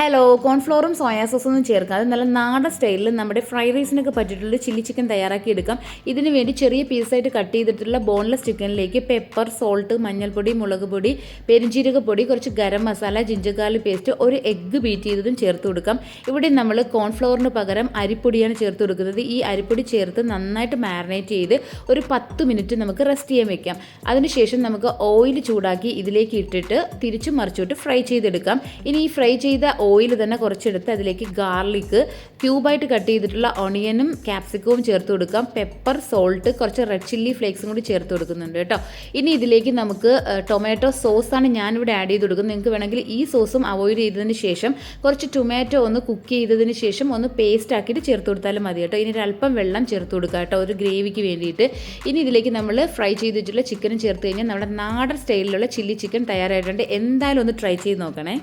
Hello കോൺഫ്ലോറും soya സോസും ഒന്നും ചേർക്കാതെ നല്ല നാടൻ സ്റ്റൈലിൽ നമ്മുടെ ഫ്രൈഡ് റൈസിനൊക്കെ പറ്റിയിട്ടുള്ള ചില്ലി ചിക്കൻ തയ്യാറാക്കി എടുക്കാം. ഇതിന് വേണ്ടി ചെറിയ പീസായിട്ട് കട്ട് ചെയ്തിട്ടുള്ള ബോൺലെസ് ചിക്കനിലേക്ക് പെപ്പർ സോൾട്ട് മഞ്ഞൾപ്പൊടി മുളക് പൊടി പെരിഞ്ചീരക പൊടി കുറച്ച് ഗരം മസാല ജിഞ്ചകാലി പേസ്റ്റ് ഒരു എഗ്ഗ് ബീറ്റ് ചെയ്തതും ചേർത്ത് കൊടുക്കാം. ഇവിടെ നമ്മൾ കോൺഫ്ലോറിന് പകരം അരിപ്പൊടിയാണ് ചേർത്ത് കൊടുക്കുന്നത്. ഈ അരിപ്പൊടി ചേർത്ത് നന്നായിട്ട് മാരിനേറ്റ് ചെയ്ത് ഒരു പത്ത് മിനിറ്റ് നമുക്ക് റെസ്റ്റ് ചെയ്യാൻ വെക്കാം. അതിനുശേഷം നമുക്ക് ഓയിൽ ചൂടാക്കി ഇതിലേക്ക് ഇട്ടിട്ട് തിരിച്ചും മറിച്ചോട്ട് ഫ്രൈ ചെയ്തെടുക്കാം. ഇനി ഈ ഫ്രൈ ചെയ്ത ഓയിൽ തന്നെ കുറച്ചെടുത്ത് അതിലേക്ക് ഗാർലിക്ക് ക്യൂബായിട്ട് കട്ട് ചെയ്തിട്ടുള്ള ഒണിയനും ക്യാപ്സിക്കവും ചേർത്ത് കൊടുക്കാം. പെപ്പർ സോൾട്ട് കുറച്ച് റെഡ് ചില്ലി ഫ്ലേക്സും കൂടി ചേർത്ത് കൊടുക്കുന്നുണ്ട് കേട്ടോ. ഇനി ഇതിലേക്ക് നമുക്ക് ടൊമാറ്റോ സോസാണ് ഞാനിവിടെ ആഡ് ചെയ്ത് കൊടുക്കുന്നത്. നിങ്ങൾക്ക് വേണമെങ്കിൽ ഈ സോസും അവോയ്ഡ് ചെയ്തതിന് ശേഷം കുറച്ച് ടൊമാറ്റോ ഒന്ന് കുക്ക് ചെയ്തതിന് ശേഷം ഒന്ന് പേസ്റ്റ് ആക്കിയിട്ട് ചേർത്ത് കൊടുത്താലും മതി കേട്ടോ. ഇനി ഒരല്പം വെള്ളം ചേർത്ത് കൊടുക്കുക കേട്ടോ ഒരു ഗ്രേവിക്ക് വേണ്ടിയിട്ട്. ഇനി ഇതിലേക്ക് നമ്മൾ ഫ്രൈ ചെയ്തിട്ടുള്ള ചിക്കനും ചേർത്ത് കഴിഞ്ഞാൽ നമ്മുടെ നാടൻ സ്റ്റൈലിലുള്ള ചില്ലി ചിക്കൻ തയ്യാറായിട്ടുണ്ട്. എന്തായാലും ഒന്ന് ട്രൈ ചെയ്ത് നോക്കണേ.